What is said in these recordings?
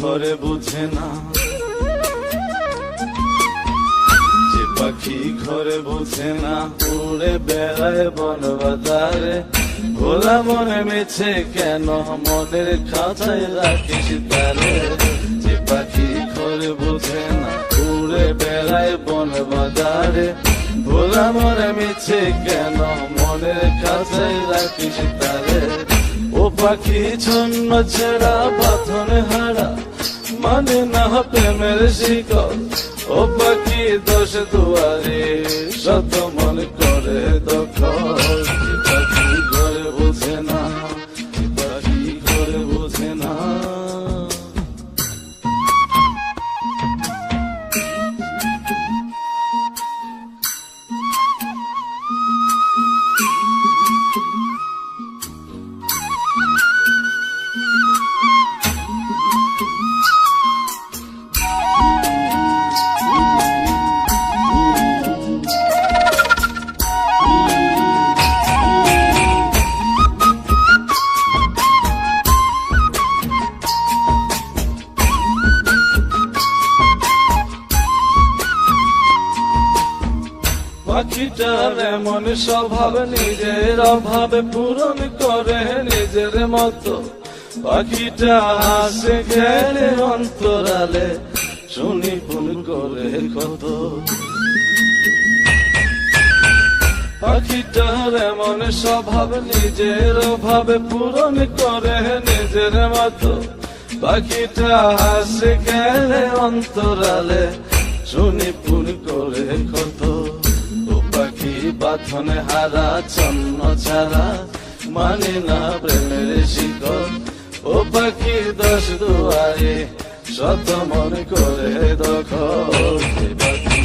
ঘরে বোঝে না ঘরে বোঝে না, উড়ে বেড়ায় বন বাজারে ভোলা মনে মেছে কেন মনের খাঁচায় রাখিস তারে। যে পাখি ঘরে বোঝে না, উড়ে বেড়ায় বন বাজারে ভোলা মনে মেছে কেন মনের খাঁচায় রাখিস তারে। ও পাখি ছন্ন ছেড়া, বাঁধনে হারা মানে না প্রেমের শিকল ও পাখি দশ দুয়ারে শত মন করে দখল পাখিটার এমন স্বভাব, নিজের অভাবে পূরণ করে নিজের মতো। পাখিটা হাসে, খেলে অন্তরালে, শুনি ফুল করে কত। পাখিটার এমন স্বভাব, নিজের অভাবে পূরণ করে নিজের মতো। পাখিটা হাসে, খেলে অন্তরালে, শুনি বাঁধনে হারা, চন্ন ছাড়া মানে না প্রেমের শিকল। ও পাখি দশ দুয়ারে, শত মন করে দখল। পাখি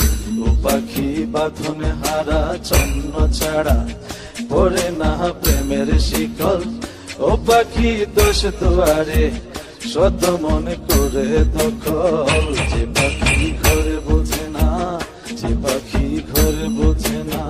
ও পাখি বাঁধনে হারা, চন্ন ছাড়া পরে না প্রেমের শিকল। ও পাখি দোষ দুয়ারে, সদ্য মনে করে দখল। যে পাখি ঘরে বোঝে না, যে পাখি ঘরে বোঝে না।